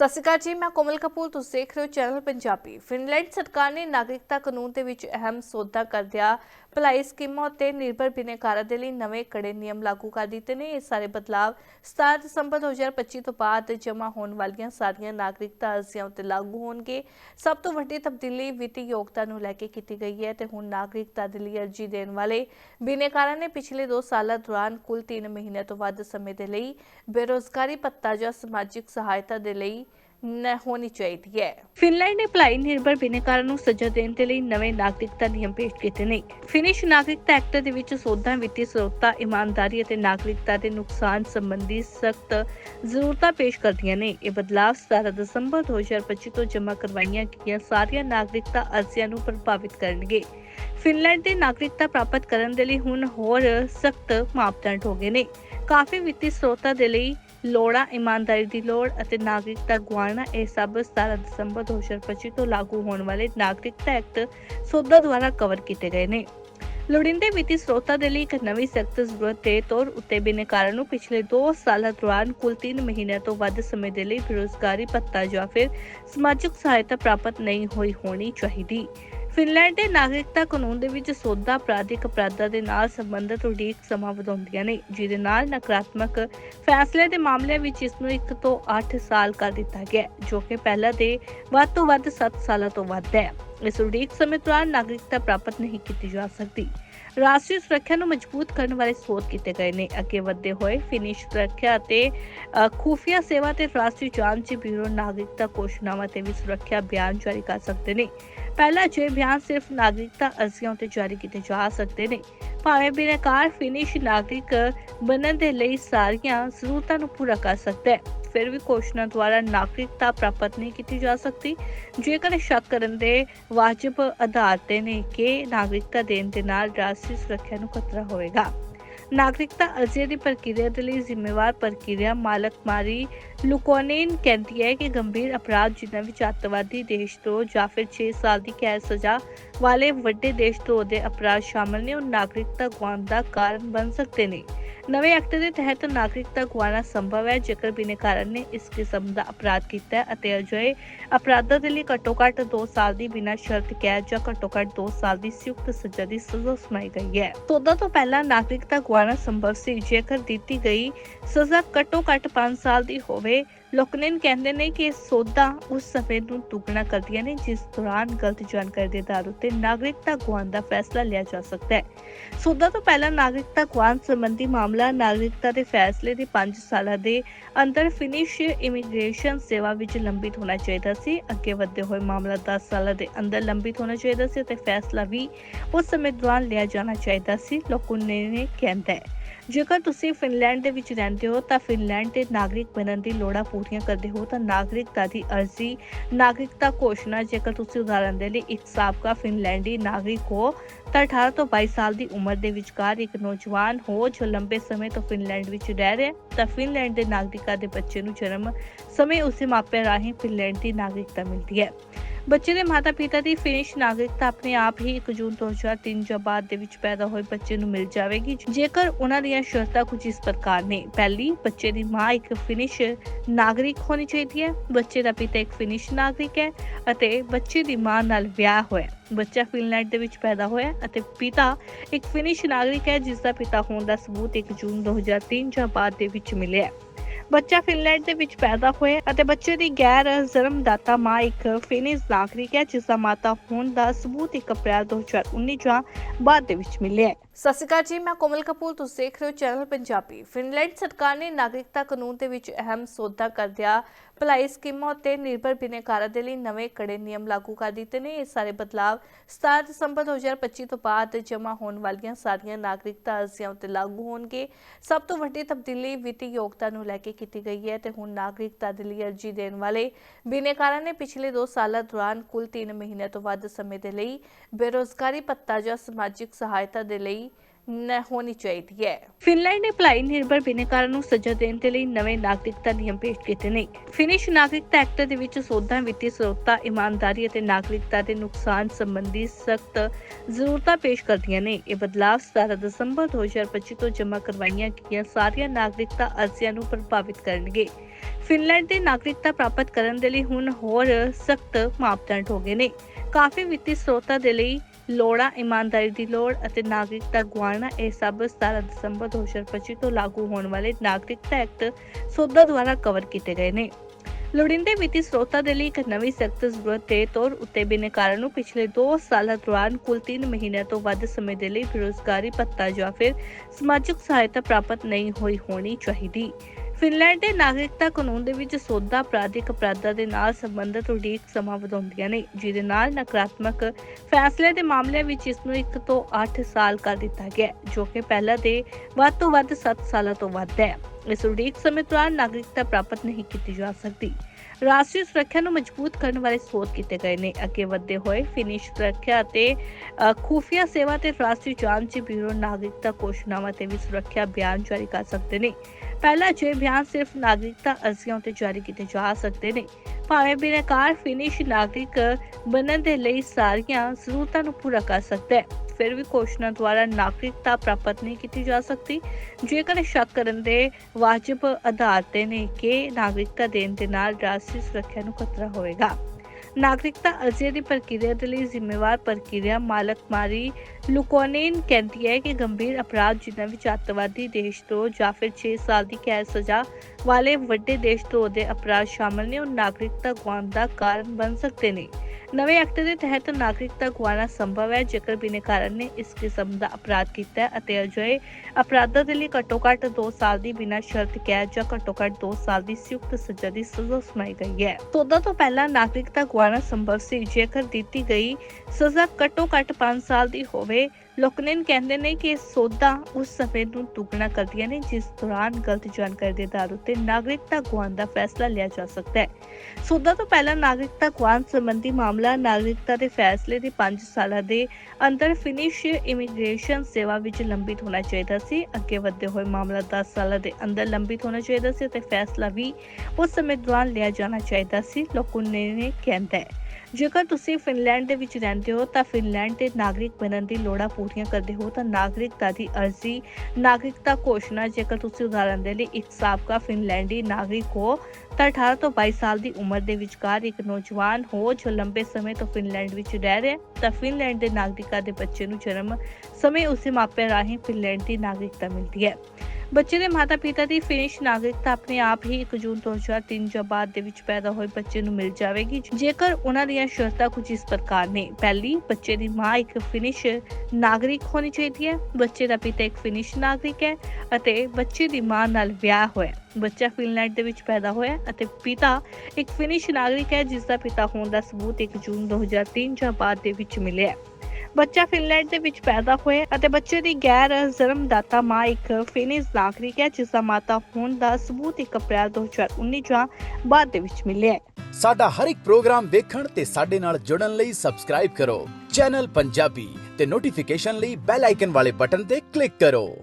ਸਤਿ ਸ਼੍ਰੀ ਅਕਾਲ ਜੀ, ਮੈਂ ਕੋਮਲ ਕਪੂਰ, ਤੁਸੀਂ ਦੇਖ ਰਹੇ ਹੋ ਚੈਨਲ ਪੰਜਾਬੀ। ਫਿਨਲੈਂਡ ਸਰਕਾਰ ਨੇ ਨਾਗਰਿਕਤਾ ਕਾਨੂੰਨ ਦੇ ਵਿੱਚ ਅਹਿਮ ਸੋਧਾ ਕਰਦਿਆਂ ਭਲਾਈ ਸਕੀਮਾਂ ਉੱਤੇ ਨਿਰਭਰ ਬਿਨੇਕਾਰਾਂ ਦੇ ਲਈ ਨਵੇਂ ਕੜੇ ਨਿਯਮ ਲਾਗੂ ਕਰ ਦਿੱਤੇ ਨੇ। ਇਹ ਸਾਰੇ ਬਦਲਾਵ 17 ਦਸੰਬਰ 2025 ਤੋਂ ਬਾਅਦ ਜਮ੍ਹਾਂ ਹੋਣ ਵਾਲੀਆਂ ਸਾਰੀਆਂ ਨਾਗਰਿਕਤਾ ਅਰਜ਼ੀਆਂ ਉੱਤੇ ਲਾਗੂ ਹੋਣਗੇ। ਸਭ ਤੋਂ ਵੱਡੀ ਤਬਦੀਲੀ ਵਿੱਤੀ ਯੋਗਤਾ ਨੂੰ ਲੈ ਕੇ ਕੀਤੀ ਗਈ ਹੈ ਤੇ ਹੁਣ ਨਾਗਰਿਕਤਾ ਦੇ ਲਈ ਅਰਜ਼ੀ ਦੇਣ ਵਾਲੇ ਬਿਨੇਕਾਰਾਂ ਨੇ ਪਿਛਲੇ 2 ਸਾਲਾਂ ਦੌਰਾਨ ਕੁੱਲ 3 ਮਹੀਨਿਆਂ ਤੋਂ ਵੱਧ ਸਮੇਂ ਦੇ ਲਈ ਬੇਰੋਜ਼ਗਾਰੀ ਭੱਤਾ ਜਾਂ ਸਮਾਜਿਕ ਸਹਾਇਤਾ ਦੇ ਲਈ ਨ ਹੋਣੀ ਚਾਹੀਦੀ ਹੈ। ਫਿਨਲੈਂਡ ਨੇ ਨਿਰਭਰ ਬਿਨੇਕਾਰਾਂ ਨੂੰ ਸੱਜਾ ਦੇਣ ਦੇ ਲਈ ਨਵੇਂ ਨਾਗਰਿਕਤਾ ਨਿਯਮ ਪੇਸ਼ ਕੀਤੇ ਨੇ। ਫਿਨਿਸ਼ ਨਾਗਰਿਕਤਾ ਐਕਟ ਦੇ ਵਿੱਚ ਸੋਧਾਂ, ਵਿੱਤੀ ਸਰੋਤਾਂ, ਇਮਾਨਦਾਰੀ ਅਤੇ ਨਾਗਰਿਕਤਾ ਦੇ ਨੁਕਸਾਨ ਸੰਬੰਧੀ ਸਖਤ ਜ਼ਰੂਰਤਾਂ ਪੇਸ਼ ਕਰਦੀਆਂ ਨੇ। ਇਹ ਬਦਲਾਅ 17 ਦਸੰਬਰ 2025 ਤੋਂ ਜਮ੍ਹਾਂ ਕਰਵਾਈਆਂ ਗਈਆਂ ਸਾਰੀਆਂ ਨਾਗਰਿਕਤਾ ਅਰਜ਼ੀਆਂ ਨੂੰ ਪ੍ਰਭਾਵਿਤ ਕਰਨਗੇ। ਫਿਨਲੈਂਡ ਦੇ ਨਾਗਰਿਕਤਾ ਪ੍ਰਾਪਤ ਕਰਨ ਦੇ ਲਈ ਹੁਣ ਹੋਰ ਸਖਤ ਮਾਪਦੰਡ ਹੋ ਗਏ ਨੇ। ਕਾਫੀ ਵਿੱਤੀ ਸਰੋਤਾਂ ਦੇ ਲਈ ਲੋੜਾਂ, ਇਮਾਨਦਾਰੀ ਦੀ ਲੋੜ ਅਤੇ ਨਾਗਰਿਕਤਾ ਗੁਆਉਣਾ ਇਹ ਸਭ 17 ਦਸੰਬਰ 2025 ਤੋਂ ਲਾਗੂ ਹੋਣ ਵਾਲੇ ਨਾਗਰਿਕਤਾ ਐਕਟ ਸੋਧਾ ਦੁਆਰਾ ਕਵਰ ਕੀਤੇ ਗਏ ਨੇ। ਲੋੜੀਂਦੇ ਵਿੱਤੀ ਸਰੋਤਾਂ ਦੇ ਲਈ ਇੱਕ ਨਵੀਂ ਸਖਤ ਜ਼ਰੂਰਤ ਦੇ ਤੌਰ ਉੱਤੇ ਬਿਨੇਕਾਰਾਂ ਨੂੰ ਪਿਛਲੇ 2 ਸਾਲਾਂ ਦੌਰਾਨ ਕੁੱਲ 3 ਮਹੀਨਿਆਂ ਤੋਂ ਵੱਧ ਸਮੇਂ ਦੇ ਲਈ ਬੇਰੁਜ਼ਗਾਰੀ ਭੱਤਾ ਜਾਂ ਫਿਰ ਸਮਾਜਿਕ ਸਹਾਇਤਾ ਪ੍ਰਾਪਤ ਨਹੀਂ ਹੋਈ ਹੋਣੀ ਚਾਹੀਦੀ। ਫਿਨਲੈਂਡ ਦੇ ਨਾਗਰਿਕਤਾ ਕਾਨੂੰਨ ਦੇ ਵਿੱਚ ਸੋਧਾ ਅਪਰਾਧਿਕ ਅਪਰਾਧਾਂ ਦੇ ਨਾਲ ਸੰਬੰਧਿਤ ਉਡੀਕ ਸਮਾਂ ਵਧਾਉਂਦੀਆਂ ਨੇ ਜਿਹਦੇ ਨਾਲ ਨਕਾਰਾਤਮਕ ਫੈਸਲੇ ਦੇ ਮਾਮਲਿਆਂ ਵਿੱਚ ਇਸ ਨੂੰ 1 ਤੋਂ 8 ਸਾਲ ਕਰ ਦਿੱਤਾ ਗਿਆ ਜੋ ਕਿ ਪਹਿਲਾਂ ਦੇ ਵੱਧ ਤੋਂ ਵੱਧ 7 ਸਾਲਾਂ ਤੋਂ ਵੱਧ ਹੈ। ਇਸ ਉਡੀਕ ਸਮੇਂ ਦੌਰਾਨ ਨਾਗਰਿਕਤਾ ਪ੍ਰਾਪਤ ਨਹੀਂ ਕੀਤੀ ਜਾ ਸਕਦੀ। ਰਾਸ਼ਟਰੀ ਸੁਰੱਖਿਆ ਨੂੰ ਮਜ਼ਬੂਤ ਕਰਨ ਬਾਰੇ ਸੋਧ ਕੀਤੇ ਗਏ ਨੇ। ਅੱਗੇ ਵਧਦੇ ਹੋਏ ਫਿਨਿਸ਼ ਸੁਰੱਖਿਆ ਅਤੇ ਅ, ਖੂਫੀਆ ਸੇਵਾ ਤੇ ਰਾਸ਼ਟਰੀ ਜਾਂਚ ਬਿਊਰੋ ਨਾਗਰਿਕਤਾ ਘੋਸ਼ਣਾਵਾਂ ਤੇ ਵੀ ਸੁਰੱਖਿਆ ਬਿਆਨ ਜਾਰੀ ਕਰ ਸਕਦੇ ਨੇ। ਪਹਿਲਾ ਜੇ ਬਿਆਨ ਸਿਰਫ ਨਾਗਰਿਕਤਾ ਅਰਜ਼ੀਆਂ ਉੱਤੇ ਜਾਰੀ ਕੀਤੇ ਜਾ ਸਕਦੇ ਨੇ। ਭਾਵੇਂ ਬਿਨੈਕਾਰ ਫਿਨਿਸ਼ ਨਾਗਰਿਕ ਬਣਨ ਦੇ ਲਈ ਸਾਰੀਆਂ ਜ਼ਰੂਰਤਾਂ ਨੂੰ ਪੂਰਾ ਕਰ ਸਕਦਾ ਹੈ, ਫਿਰ ਵੀ ਘੋਸ਼ਣਾ ਦੁਆਰਾ ਨਾਗਰਿਕਤਾ ਪ੍ਰਾਪਤ ਨਹੀਂ ਕੀਤੀ ਜਾ ਸਕਦੀ। ਜੇਕਰ ਸ਼ੱਕ ਕਰਨ ਦੇ ਵਾਜਬ ਆਧਾਰ ਤੇ ਨੇ ਕਿ ਨਾਗਰਿਕਤਾ ਦੇਣ ਦੇ ਨਾਲ ਰਾਸ਼ਟਰੀ ਸੁਰੱਖਿਆ ਨੂੰ ਖਤਰਾ ਹੋਵੇਗਾ। ਨਾਗਰਿਕਤਾ ਅਰਜ਼ੀ ਦੀ ਪ੍ਰਕਿਰਿਆ ਦੇ ਲਈ ਜ਼ਿੰਮੇਵਾਰ ਪ੍ਰਕਿਰਿਆ ਮਾਲਕ ਮਾਰੀ ਲੁਕੋਨੇਨ ਕਹਿੰਦੀ ਹੈ ਕਿ ਗੰਭੀਰ ਅਪਰਾਧ ਜਿਨ੍ਹਾਂ ਵਿੱਚ ਅੱਤਵਾਦੀ ਦੇਸ਼ ਤੋਂ ਜਾਂ ਫਿਰ 6 ਸਾਲ ਦੀ ਕੈਦ ਸਜ਼ਾ ਵਾਲੇ ਵੱਡੇ ਦੇਸ਼ ਤੋਂ ਦੇ ਅਪਰਾਧ ਸ਼ਾਮਲ ਨੇ ਉਹ ਨਾਗਰਿਕਤਾ ਗੁਆਉਣ ਦਾ ਕਾਰਨ ਬਣ ਸਕਦੇ ਨੇ ਨਵੇਂ ਐਕਟ ਦੇ ਤਹਿਤ ਨਾਗਰਿਕਤਾ ਗੁਆਉਣਾ ਸੰਭਵ ਹੈ, ਜੇਕਰ ਬਿਨੇਕਾਰਨ ਨੇ ਇਸ ਕਿਸਮ ਦਾ ਅਪਰਾਧ ਕੀਤਾ ਹੈ ਅਤੇ ਅਜਿਹੇ ਅਪਰਾਧਾਂ ਦੇ ਲਈ ਘੱਟੋ-ਘੱਟ 2 ਸਾਲ ਦੀ ਬਿਨਾਂ ਸ਼ਰਤ ਕੈਦ ਜਾਂ ਘੱਟੋ-ਘੱਟ 2 ਸਾਲ ਦੀ ਸੰਯੁਕਤ ਸਜ਼ਾ ਦੀ ਸਜ਼ਾ ਸੁਣਾਈ ਗਈ ਹੈ। ਸੋਧਾਂ ਤੋਂ ਪਹਿਲਾਂ ਨਾਗਰਿਕਤਾ ਗੁਆਉਣਾ ਸੰਭਵ ਸੀ, ਜੇਕਰ ਦਿੱਤੀ ਗਈ ਸਜ਼ਾ ਘੱਟੋ-ਘੱਟ 5 ਸਾਲ ਦੀ ਹੋਵੇ ਲੋਕਨੇਨ ਕਹਿੰਦੇ ਨੇ ਕਿ ਇਹ ਸੋਧਾਂ ਉਸ ਸਮੇਂ ਨੂੰ ਦੁੱਗਣਾ ਕਰਦੀਆਂ ਨੇ, ਜਿਸ ਦੌਰਾਨ ਗਲਤ ਜਾਣਕਾਰੀ ਦੇ ਆਧਾਰ ਉੱਤੇ ਨਾਗਰਿਕਤਾ ਗੁਆਉਣ ਦਾ ਫੈਸਲਾ ਲਿਆ ਜਾ ਸਕਦਾ ਹੈ। ਸੋਧਾਂ ਤੋਂ ਪਹਿਲਾਂ ਨਾਗਰਿਕਤਾ ਗੁਆਉਣ ਸੰਬੰਧੀ ਮਾਮਲਾ ਨਾਗਰਿਕਤਾ ਦੇ ਫੈਸਲੇ ਦੇ 5 ਸਾਲਾਂ ਦੇ ਅੰਦਰ ਫਿਨਿਸ਼ ਇਮੀਗ੍ਰੇਸ਼ਨ ਸੇਵਾ ਵਿੱਚ ਲੰਬਿਤ ਹੋਣਾ ਚਾਹੀਦਾ ਸੀ। ਅੱਗੇ ਵਧਦੇ ਹੋਏ ਮਾਮਲਾ 10 ਸਾਲਾਂ ਦੇ ਅੰਦਰ ਲੰਬਿਤ ਹੋਣਾ ਚਾਹੀਦਾ ਸੀ ਅਤੇ ਫੈਸਲਾ ਵੀ ਉਸ ਸਮੇਂ ਦੌਰਾਨ ਲਿਆ ਜਾਣਾ ਚਾਹੀਦਾ ਸੀ ਲੋਕੁਨੇ ਨੇ ਕਹਿੰਦਾ ਹੈ। ਜੇਕਰ ਤੁਸੀਂ ਫਿਨਲੈਂਡ ਦੇ ਵਿੱਚ ਰਹਿੰਦੇ ਹੋ, ਤਾਂ ਫਿਨਲੈਂਡ ਦੇ ਨਾਗਰਿਕ ਬਣਨ ਦੀ ਲੋੜਾਂ ਪੂਰੀਆਂ ਕਰਦੇ ਹੋ, ਤਾਂ ਨਾਗਰਿਕਤਾ ਦੀ ਅਰਜ਼ੀ, ਨਾਗਰਿਕਤਾ ਘੋਸ਼ਣਾ, ਜੇਕਰ ਤੁਸੀਂ ਉਦਾਹਰਨ ਦੇ ਲਈ ਇੱਕ ਸਾਬਕਾ ਫਿਨਲੈਂਡੀ ਨਾਗਰਿਕ ਹੋ, ਤਾਂ 18 ਤੋਂ 22 ਸਾਲ ਦੀ ਉਮਰ ਦੇ ਵਿਚਕਾਰ ਇੱਕ ਨੌਜਵਾਨ ਹੋ, ਜੋ ਲੰਬੇ ਸਮੇਂ ਤੋਂ ਫਿਨਲੈਂਡ ਵਿੱਚ ਰਹਿ ਰਿਹਾ ਤਾਂ ਫਿਨਲੈਂਡ ਦੇ ਨਾਗਰਿਕਾਂ ਦੇ ਬੱਚੇ ਨੂੰ ਜਨਮ ਸਮੇਂ ਉਸੇ ਮਾਪਿਆਂ ਰਾਹੀਂ ਫਿਨਲੈਂਡ ਦੀ ਨਾਗਰਿਕਤਾ ਮਿਲਦੀ ਹੈ। ਬੱਚੇ ਦੇ ਮਾਤਾ-ਪਿਤਾ ਦੀ ਫਿਨਿਸ਼ ਨਾਗਰਿਕਤਾ ਆਪਣੇ ਆਪ ਹੀ 1 ਜੂਨ 2003 ਜਾਂ ਬਾਅਦ ਦੇ ਵਿੱਚ ਪੈਦਾ ਹੋਏ ਬੱਚੇ ਨੂੰ ਮਿਲ ਜਾਵੇਗੀ। ਜੇਕਰ ਉਹਨਾਂ ਦੀਆਂ ਸ਼ਰਤਾਂ ਕੁਝ ਇਸ ਪ੍ਰਕਾਰ ਨੇ। ਪਹਿਲੀ, ਬੱਚੇ ਦੀ ਮਾਂ ਇੱਕ ਫਿਨਿਸ਼ ਨਾਗਰਿਕ ਹੋਣੀ ਚਾਹੀਦੀ ਹੈ। ਬੱਚੇ ਦਾ ਪਿਤਾ ਇੱਕ ਫਿਨਿਸ਼ ਨਾਗਰਿਕ ਹੈ ਅਤੇ ਬੱਚੇ ਦੀ ਮਾਂ ਨਾਲ ਵਿਆਹ ਹੋਇਆ। ਬੱਚਾ ਫਿਨਲੈਂਡ ਦੇ ਵਿੱਚ ਪੈਦਾ ਹੋਇਆ ਅਤੇ ਪਿਤਾ ਇੱਕ ਫਿਨਿਸ਼ ਨਾਗਰਿਕ ਹੈ ਜਿਸ ਦਾ ਪਿਤਾ ਹੋਣ ਦਾ ਸਬੂਤ 1 ਜੂਨ 2003 ਜਾਂ ਬਾਅਦ ਦੇ ਵਿੱਚ ਮਿਲਿਆ ਬੱਚਾ ਫਿਨਲੈਂਡ ਦੇ ਵਿੱਚ ਪੈਦਾ ਹੋਇਆ ਅਤੇ ਬੱਚੇ ਦੀ ਗੈਰ ਜਨਮਦਾਤਾ ਮਾਂ ਇੱਕ ਫਿਨਿਸ਼ ਨਾਗਰਿਕ ਹੈ ਜਿਸ ਦਾ ਮਾਤਾ ਹੋਣ ਦਾ ਸਬੂਤ 1 ਅਪ੍ਰੈਲ 2019 ਜਾਂ ਬਾਅਦ ਦੇ ਵਿੱਚ ਮਿਲਿਆ ਸਤਿ ਸ਼੍ਰੀ ਅਕਾਲ ਜੀ, ਮੈਂ ਕੋਮਲ ਕਪੂਰ, ਤੁਸੀਂ ਦੇਖ ਰਹੇ ਹੋ ਚੈਨਲ ਪੰਜਾਬੀ ਫਿਨਲੈਂਡ ਸਰਕਾਰ ਨੇ ਨਾਗਰਿਕਤਾ ਕਾਨੂੰਨ ਦੇ ਵਿੱਚ ਅਹਿਮ ਸੋਧਾ ਕਰਦਿਆਂ ਭਲਾਈ ਸਕੀਮਾਂ ਉੱਤੇ ਨਿਰਭਰ ਬਿਨੇਕਾਰਾਂ ਦੇ ਲਈ ਨਵੇਂ ਕੜੇ ਨਿਯਮ ਲਾਗੂ ਕਰ ਦਿੱਤੇ ਨੇ। ਇਹ ਸਾਰੇ ਬਦਲਾਵ 17 ਦਸੰਬਰ 2025 ਤੋਂ ਬਾਅਦ ਜਮ੍ਹਾਂ ਹੋਣ ਵਾਲੀਆਂ ਸਾਰੀਆਂ ਨਾਗਰਿਕਤਾ ਅਰਜ਼ੀਆਂ ਉੱਤੇ ਲਾਗੂ ਹੋਣਗੇ। ਸਭ ਤੋਂ ਵੱਡੀ ਤਬਦੀਲੀ ਵਿੱਤੀ ਯੋਗਤਾ ਨੂੰ ਲੈ ਕੇ ਕੀਤੀ ਗਈ ਹੈ ਤੇ ਹੁਣ ਨਾਗਰਿਕਤਾ ਦੇ ਲਈ ਅਰਜ਼ੀ ਦੇਣ ਵਾਲੇ ਬਿਨੇਕਾਰਾਂ ਨੇ ਪਿਛਲੇ 2 ਸਾਲਾਂ ਦੌਰਾਨ ਕੁੱਲ 3 ਮਹੀਨਿਆਂ ਤੋਂ ਵੱਧ ਸਮੇਂ ਦੇ ਲਈ ਬੇਰੋਜ਼ਗਾਰੀ, ਭੱਤਾ ਜਾਂ ਸਮਾਜਿਕ ਸਹਾਇਤਾ ਦੇ ਲਈ ਨ ਹੋਣੀ ਚਾਹੀਦੀ ਹੈ। ਫਿਨਲੈਂਡ ਨੇ ਭਲਾਈ ਨਿਰਭਰ ਬਿਨੇਕਾਰਾਂ ਨੂੰ ਸਜ਼ਾ ਦੇਣ ਦੇ ਲਈ ਨਵੇਂ ਨਾਗਰਿਕਤਾ ਨਿਯਮ ਪੇਸ਼ ਕੀਤੇ ਨੇ। ਫਿਨਿਸ਼ ਨਾਗਰਿਕਤਾ ਐਕਟ ਦੇ ਵਿੱਚ ਸੋਧਾਂ, ਵਿੱਤੀ ਸਰੋਤਾਂ, ਇਮਾਨਦਾਰੀ ਅਤੇ ਨਾਗਰਿਕਤਾ ਦੇ ਨੁਕਸਾਨ ਸੰਬੰਧੀ ਸਖਤ ਜ਼ਰੂਰਤਾਂ ਪੇਸ਼ ਕਰਦੀਆਂ ਨੇ। ਇਹ ਬਦਲਾਅ 17 ਦਸੰਬਰ 2025 ਤੋਂ ਜਮ੍ਹਾਂ ਕਰਵਾਈਆਂ ਗਈਆਂ ਸਾਰੀਆਂ ਨਾਗਰਿਕਤਾ ਅਰਜ਼ੀਆਂ ਨੂੰ ਪ੍ਰਭਾਵਿਤ ਕਰਨਗੇ। ਫਿਨਲੈਂਡ ਦੇ ਨਾਗਰਿਕਤਾ ਪ੍ਰਾਪਤ ਕਰਨ ਦੇ ਲਈ ਹੁਣ ਹੋਰ ਸਖਤ ਮਾਪਦੰਡ ਹੋ ਗਏ ਨੇ। ਕਾਫੀ ਵਿੱਤੀ ਸਰੋਤਾਂ ਦੇ ਲਈ ਲੋੜਾਂ, ਇਮਾਨਦਾਰੀ ਦੀ ਲੋੜ ਅਤੇ ਨਾਗਰਿਕਤਾ ਗਵਾਣਾ ਇਹ ਸਭ 17 ਦਸੰਬਰ 2025 ਤੋਂ ਲਾਗੂ ਹੋਣ ਵਾਲੇ ਨਾਗਰਿਕਤਾ ਐਕਟ ਸੋਧਾਂ ਦੁਆਰਾ ਕਵਰ ਕੀਤੇ ਗਏ ਨੇ। ਲੋੜੀਂਦੇ ਵਿੱਤੀ ਸਰੋਤਾਂ ਦੇ ਲਈ ਇੱਕ ਨਵੀਂ ਸਖਤ ਜ਼ਰੂਰਤ ਦੇ ਤੌਰ ਉੱਤੇ ਬਿਨੇਕਾਰਾਂ ਨੂੰ ਪਿਛਲੇ 2 ਸਾਲਾਂ ਦੌਰਾਨ ਕੁੱਲ 3 ਮਹੀਨਿਆਂ ਤੋਂ ਵੱਧ ਸਮੇਂ ਦੇ ਲਈ ਬੇਰੁਜ਼ਗਾਰੀ, ਭੱਤਾ ਜਾਂ ਫਿਰ ਸਮਾਜਿਕ ਸਹਾਇਤਾ ਪ੍ਰਾਪਤ ਨਹੀਂ ਹੋਈ ਹੋਣੀ ਚਾਹੀਦੀ। ਫਿਨਲੈਂਡ ਦੇ ਨਾਗਰਿਕਤਾ ਕਾਨੂੰਨ ਦੇ ਵਿੱਚ ਸੋਧਾਂ ਅਪਰਾਧਿਕ ਅਪਰਾਧਾਂ ਦੇ ਨਾਲ ਸੰਬੰਧਿਤ ਉਡੀਕ ਸਮਾਂ ਵਧਾਉਂਦੀਆਂ ਨੇ ਜਿਹਦੇ ਨਾਲ ਨਕਾਰਾਤਮਕ ਫੈਸਲੇ ਦੇ ਮਾਮਲਿਆਂ ਵਿੱਚ ਇਸ ਨੂੰ 1 ਤੋਂ 8 ਸਾਲ ਕਰ ਦਿੱਤਾ ਗਿਆ ਜੋ ਕਿ ਪਹਿਲਾਂ ਦੇ ਵੱਧ ਤੋਂ ਵੱਧ 7 ਸਾਲਾਂ ਤੋਂ ਵੱਧ ਹੈ। ਇਸ ਉਡੀਕ ਸਮੇਂ ਦੌਰਾਨ ਨਾਗਰਿਕਤਾ ਪ੍ਰਾਪਤ ਨਹੀਂ ਕੀਤੀ ਜਾ ਸਕਦੀ। ਰਾਸ਼ਟਰੀ ਸੁਰੱਖਿਆ ਨੂੰ ਮਜ਼ਬੂਤ ਕਰਨ ਵਾਲੇ ਸੋਧ ਕੀਤੇ ਗਏ ਨੇ। ਅੱਗੇ ਵਧਦੇ ਹੋਏ ਫਿਨਿਸ਼ ਸੁਰੱਖਿਆ ਅਤੇ ਅ, ਖੂਫੀਆ ਸੇਵਾ ਤੇ ਰਾਸ਼ਟਰੀ ਜਾਂਚ ਬਿਊਰੋ ਨਾਗਰਿਕਤਾ ਘੋਸ਼ਣਾਵਾਂ ਤੇ ਵੀ ਸੁਰੱਖਿਆ ਬਿਆਨ ਜਾਰੀ ਕਰ ਸਕਦੇ ਨੇ। ਪਹਿਲਾ ਜੇ ਬਿਆਨ ਸਿਰਫ ਨਾਗਰਿਕਤਾ ਅਰਜ਼ੀਆਂ ਉੱਤੇ ਜਾਰੀ ਕੀਤੇ ਜਾ ਸਕਦੇ ਨੇ। ਭਾਵੇਂ ਬਿਨੈਕਾਰ ਫਿਨਿਸ਼ ਨਾਗਰਿਕ ਬਣਨ ਦੇ ਲਈ ਸਾਰੀਆਂ ਜ਼ਰੂਰਤਾਂ ਨੂੰ ਪੂਰਾ ਕਰ ਸਕਦਾ ਹੈ, ਫਿਰ ਵੀ ਘੋਸ਼ਣਾ ਦੁਆਰਾ ਨਾਗਰਿਕਤਾ ਪ੍ਰਾਪਤ ਨਹੀਂ ਕੀਤੀ ਜਾ ਸਕਦੀ। ਜੇਕਰ ਸ਼ੱਕ ਕਰਨ ਦੇ ਵਾਜਬ ਆਧਾਰ ਤੇ ਨੇ ਕਿ ਨਾਗਰਿਕਤਾ ਦੇਣ ਦੇ ਨਾਲ ਰਾਸ਼ਟਰੀ ਸੁਰੱਖਿਆ ਨੂੰ ਖਤਰਾ ਹੋਵੇਗਾ। ਨਾਗਰਿਕਤਾ ਅਰਜ਼ੀ ਦੀ ਪ੍ਰਕਿਰਿਆ ਦੇ ਲਈ ਜ਼ਿੰਮੇਵਾਰ ਪ੍ਰਕਿਰਿਆ ਮਾਲਕ ਮਾਰੀ ਲੁਕੋਨੇਨ ਕਹਿੰਦੀ ਹੈ ਕਿ ਗੰਭੀਰ ਅਪਰਾਧ ਜਿਨ੍ਹਾਂ ਵਿੱਚ ਅੱਤਵਾਦੀ ਦੇਸ਼ ਤੋਂ ਜਾਂ ਫਿਰ 6 ਸਾਲ ਦੀ ਕੈਦ ਸਜ਼ਾ ਵਾਲੇ ਵੱਡੇ ਦੇਸ਼ ਤੋਂ ਦੇ ਅਪਰਾਧ ਸ਼ਾਮਲ ਨੇ ਉਹ ਨਾਗਰਿਕਤਾ ਗੁਆਉਣ ਦਾ ਕਾਰਨ ਬਣ ਸਕਦੇ ਨੇ ਨਵੇਂ ਐਕਟ ਦੇ ਤਹਿਤ ਨਾਗਰਿਕਤਾ ਗਵਾਉਣਾ ਸੰਭਵ ਹੈ। ਜੇਕਰ ਬਿਨੇਕਾਰਨ ਨੇ ਇਸ ਕਿਸਮ ਦਾ ਅਪਰਾਧ ਕੀਤਾ ਹੈ ਅਤੇ ਅਜਿਹੇ ਅਪਰਾਧਾਂ ਦੇ ਲਈ ਘੱਟੋ-ਘੱਟ 2 ਸਾਲ ਦੀ ਬਿਨਾਂ ਸ਼ਰਤ ਕੈਦ ਜਾਂ ਘੱਟੋ-ਘੱਟ 2 ਸਾਲ ਦੀ ਸੰਯੁਕਤ ਸਜ਼ਾ ਦੀ ਸਜ਼ਾ ਸੁਣਾਈ ਗਈ ਹੈ। ਸੋਧਾ ਤੋਂ ਪਹਿਲਾਂ ਨਾਗਰਿਕਤਾ ਗਵਾਉਣਾ ਸੰਭਵ ਸੀ। ਜੇਕਰ ਦਿੱਤੀ ਗਈ ਸਜ਼ਾ ਘੱਟੋ-ਘੱਟ 5 ਸਾਲ ਦੀ ਹੋਵੇ ਲੋਕਨੇਨ ਕਹਿੰਦੇ ਨੇ ਕਿ ਸੋਧਾਂ ਉਸ ਸਮੇਂ ਨੂੰ ਦੁੱਗਣਾ ਕਰਦੀਆਂ ਨੇ, ਜਿਸ ਦੌਰਾਨ ਗਲਤ ਜਾਣਕਾਰੀ ਦੇ ਆਧਾਰ ਉੱਤੇ ਨਾਗਰਿਕਤਾ ਗਵਾਉਣ ਦਾ ਫੈਸਲਾ ਲਿਆ ਜਾ ਸਕਦਾ ਹੈ। ਸੋਧਾਂ ਤੋਂ ਪਹਿਲਾਂ ਨਾਗਰਿਕਤਾ ਗਵਾਉਣ ਸੰਬੰਧੀ ਮਾਮਲਾ ਨਾਗਰਿਕਤਾ ਦੇ ਫੈਸਲੇ ਦੇ 5 ਸਾਲਾਂ ਦੇ ਅੰਦਰ ਫਿਨਿਸ਼ ਇਮੀਗ੍ਰੇਸ਼ਨ ਸੇਵਾ ਵਿੱਚ ਲੰਬਿਤ ਹੋਣਾ ਚਾਹੀਦਾ ਸੀ। ਅੱਗੇ ਵਧਦੇ ਹੋਏ ਮਾਮਲਾ 10 ਸਾਲਾਂ ਦੇ ਅੰਦਰ ਲੰਬਿਤ ਹੋਣਾ ਚਾਹੀਦਾ ਸੀ ਅਤੇ ਫੈਸਲਾ ਵੀ ਉਸ ਸਮੇਂ ਦੌਰਾਨ ਲਿਆ ਜਾਣਾ ਚਾਹੀਦਾ ਸੀ। ਲੋਕੋਨੇ ਨੇ ਕਹਿੰਦਾ ਹੈ। ਜੇਕਰ ਤੁਸੀਂ ਫਿਨਲੈਂਡ ਦੇ ਵਿੱਚ ਰਹਿੰਦੇ ਹੋ, ਤਾਂ ਫਿਨਲੈਂਡ ਦੇ ਨਾਗਰਿਕ ਬਣਨ ਦੀ ਲੋੜਾਂ ਪੂਰੀਆਂ ਕਰਦੇ ਹੋ, ਤਾਂ ਨਾਗਰਿਕਤਾ ਦੀ ਅਰਜ਼ੀ, ਨਾਗਰਿਕਤਾ ਘੋਸ਼ਣਾ ਜੇਕਰ ਤੁਸੀਂ ਉਦਾਹਰਨ ਦੇ ਲਈ ਇੱਕ ਸਾਬਕਾ ਫਿਨਲੈਂਡੀ ਨਾਗਰਿਕ ਹੋ ਤਾਂ 18 ਤੋਂ 22 ਸਾਲ ਦੀ ਉਮਰ ਦੇ ਵਿਚਕਾਰ ਇੱਕ ਨੌਜਵਾਨ ਹੋ ਜੋ ਲੰਬੇ ਸਮੇਂ ਤੋਂ ਫਿਨਲੈਂਡ ਵਿੱਚ ਰਹਿ ਰਿਹਾ ਤਾਂ ਫਿਨਲੈਂਡ ਦੇ ਨਾਗਰਿਕਾਂ ਦੇ ਬੱਚੇ ਨੂੰ ਜਨਮ ਸਮੇਂ ਉਸੇ ਮਾਪਿਆਂ ਰਾਹੀਂ ਫਿਨਲੈਂਡ ਦੀ ਨਾਗਰਿਕਤਾ ਮਿਲਦੀ ਹੈ। ਬੱਚੇ ਦੇ ਮਾਤਾ-ਪਿਤਾ ਦੀ ਫਿਨਿਸ਼ ਨਾਗਰਿਕਤਾ ਆਪਣੇ ਆਪ ਹੀ 1 ਜੂਨ 2003 ਜਾਂ ਬਾਅਦ ਦੇ ਵਿੱਚ ਪੈਦਾ ਹੋਏ ਬੱਚੇ ਨੂੰ ਮਿਲ ਜਾਵੇਗੀ, ਜੇਕਰ ਉਹਨਾਂ ਦੀਆਂ ਸ਼ਰਤਾਂ ਕੁਝ ਇਸ ਪ੍ਰਕਾਰ ਨੇ। ਪਹਿਲੀ, ਬੱਚੇ ਦੀ ਮਾਂ ਇੱਕ ਫਿਨਿਸ਼ ਨਾਗਰਿਕ ਹੋਣੀ ਚਾਹੀਦੀ ਹੈ। ਬੱਚੇ ਦਾ ਪਿਤਾ ਇੱਕ ਫਿਨਿਸ਼ ਨਾਗਰਿਕ ਹੈ ਅਤੇ ਬੱਚੇ ਦੀ ਮਾਂ ਨਾਲ ਵਿਆਹ ਹੋਇਆ ਬੱਚਾ ਫਿਨਲੈਂਡ ਦੇ ਵਿੱਚ ਪੈਦਾ ਹੋਇਆ ਅਤੇ ਪਿਤਾ ਇੱਕ ਫਿਨਿਸ਼ ਨਾਗਰਿਕ ਹੈ ਜਿਸ ਦਾ ਪਿਤਾ ਹੋਣ ਦਾ ਸਬੂਤ 1 ਜੂਨ 2003 ਜਾਂ ਦੇ ਵਿੱਚ ਮਿਲਿਆ ਬੱਚਾ ਫਿਨਲੈਂਡ ਦੇ ਵਿੱਚ ਪੈਦਾ ਹੋਇਆ ਅਤੇ ਬੱਚੇ ਦੀ ਗੈਰ ਜਨਮਦਾਤਾ ਮਾਂ ਇੱਕ ਫਿਨਿਸ਼ ਨਾਗਰਿਕ ਹੈ ਜਿਸ ਦਾ ਮਾਤਾ ਹੋਣ ਦਾ ਸਬੂਤ 1 ਅਪ੍ਰੈਲ 2019 ਜਾਂ ਬਾਅਦ ਦੇ ਵਿੱਚ ਮਿਲਿਆ ਸਾਡਾ ਹਰ ਇੱਕ ਪ੍ਰੋਗਰਾਮ ਦੇਖਣ ਤੇ ਸਾਡੇ ਨਾਲ ਜੁੜਨ ਲਈ ਸਬਸਕ੍ਰਾਈਬ ਕਰੋ। ਚੈਨਲ ਪੰਜਾਬੀ ਤੇ ਨੋਟੀਫਿਕੇਸ਼ਨ ਲਈ ਬੈਲ ਆਈਕਨ ਵਾਲੇ ਬਟਨ ਤੇ ਕਲਿੱਕ ਕਰੋ।